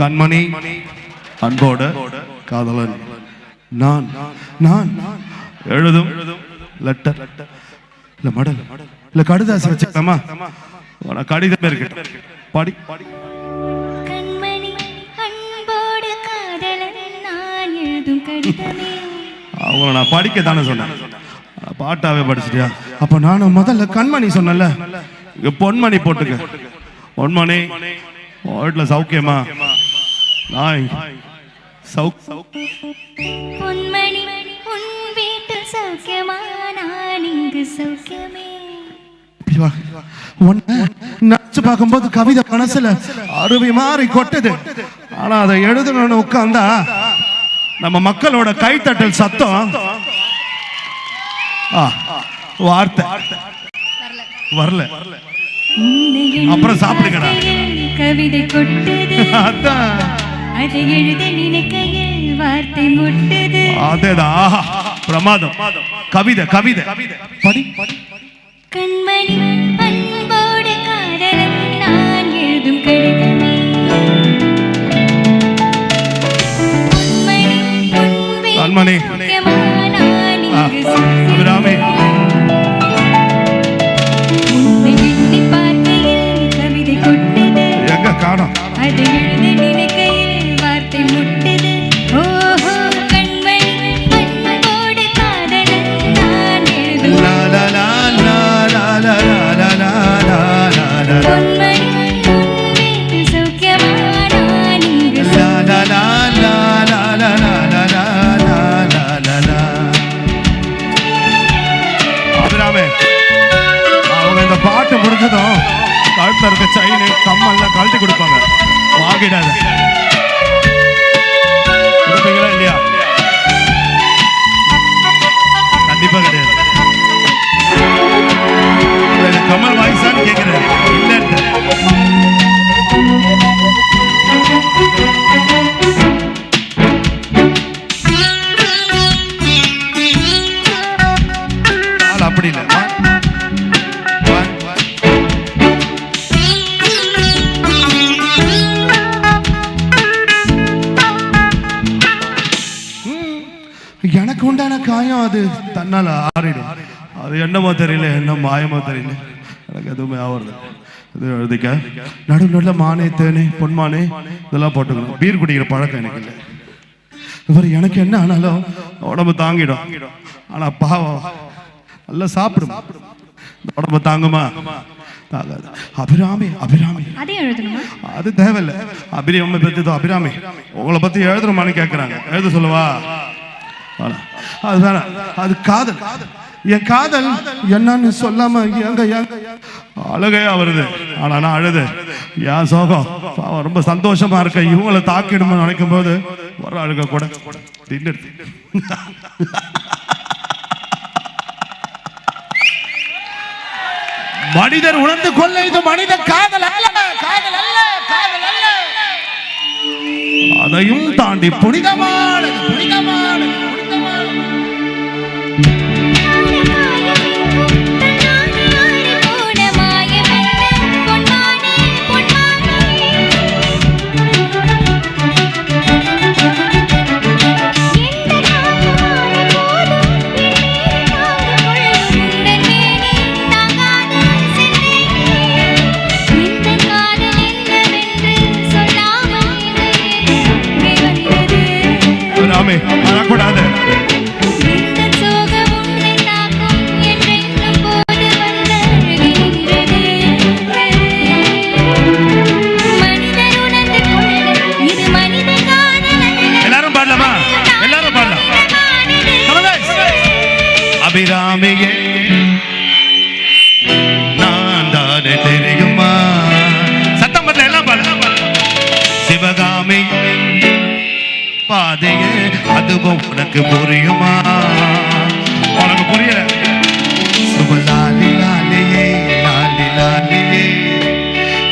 கண்மணி அன்போடு காதலன். நான் நான் எழுதும் லெட்டர் இல்ல மடல் இல்ல கடுதாசி வச்சுக்கலாமா? கடிதம் இருக்கட்டும் படி. கண்மணி அன்போடு காதலன் நான் எழுதும் கடிதமே. அவங்கள நான் படிக்க தானே சொன்னேன். பாட்டாவே படிச்சிட்டியா? அப்ப நானும் முதல்ல கண்மணி சொன்னேன்ல. இங்க பொன்மணி போட்டுக்க. பொன்மணி வீட்டுல சௌக்கியமா? நாய் சௌக் பொன்மணி உன் வீட்டில் சௌக்கியமா நான் இங்கு சௌக்கியமே. நினைச்சு பார்க்கும்போது கவிதை மனசுல அருவி மாறி கொட்டுது. ஆனா அதை எழுதணும்னு உட்கார்ந்தா நம்ம மக்களோட கைத்தட்டல் சத்தம். வார்த்தை. வரல. அப்புறம் சாப்பிடுங்கடா. கவிதை கொட்டுது. அதான். அது எழுத நினைக்கையில் வார்த்தை முட்டுது. அதேடா. பிரமாதம். கவிதை கவிதை. படி. கண்மணி அன்போடு காதலம் நான் எழுதும் கடிதமே. எங்க காணும்? அது கம்மல்லாம் கழட்டி கொடுப்பாங்க. வாங்கிடாத. காயம் அது தன்னால ஆறிடும். அது என்னமோ தெரியல என்ன மாயமோ தெரியல. எனக்கு எதுவுமே ஆவறது இது எழுதிக்க. நடு நடுவில் மானே தேனே பொன்மானே இதெல்லாம் போட்டுக்கணும். பீர் குடிக்கிற பழக்கம் எனக்கு இல்லை. இவர் எனக்கு என்ன ஆனாலும் உடம்பு தாங்கிடும். ஆனா பாவம் நல்லா சாப்பிடும். உடம்பு தாங்குமா? தாங்காது. அபிராமி அபிராமி. அதே தேவையில்ல. அபிராமி பத்தி அபிராமி. உங்களை பத்தி எழுதணுமான்னு கேட்கறாங்க எழுத சொல்லவா. அதுதான. அது காதல். என் காதல் என்னன்னு சொல்லாம எங்க எங்க அழுகையா வருது. ஆனா நான் அழுது ஏன் சோகம். ரொம்ப சந்தோஷமா இருக்க இவங்களை தாக்கிடும்னு நினைக்கும் போது ஒரு அழுக கூட தின்னு மனிதர் உணர்ந்து கொள்ள இது மனித காதல் அல்ல. காதல் அல்ல காதல் அல்ல. அதையும் தாண்டி புனிதமான புனிதமான பாதையே அதுவும் உனக்கு புரியுமா? உனக்கு புரியல? சுபலாலி லாலியே லாலி லாலியே.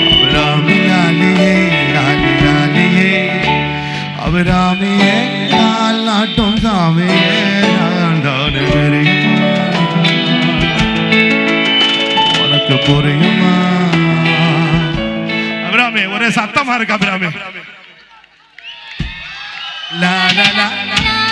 அபிராமி லாலியே லாலி லாலியே. அபிராமியே கால் நாட்டும் சாமியே நான் தானே தெரியுமா? உனக்கு புரியுமா? அபிராமி ஒரே சத்தமா இருக்கு Abirami. la la la, la.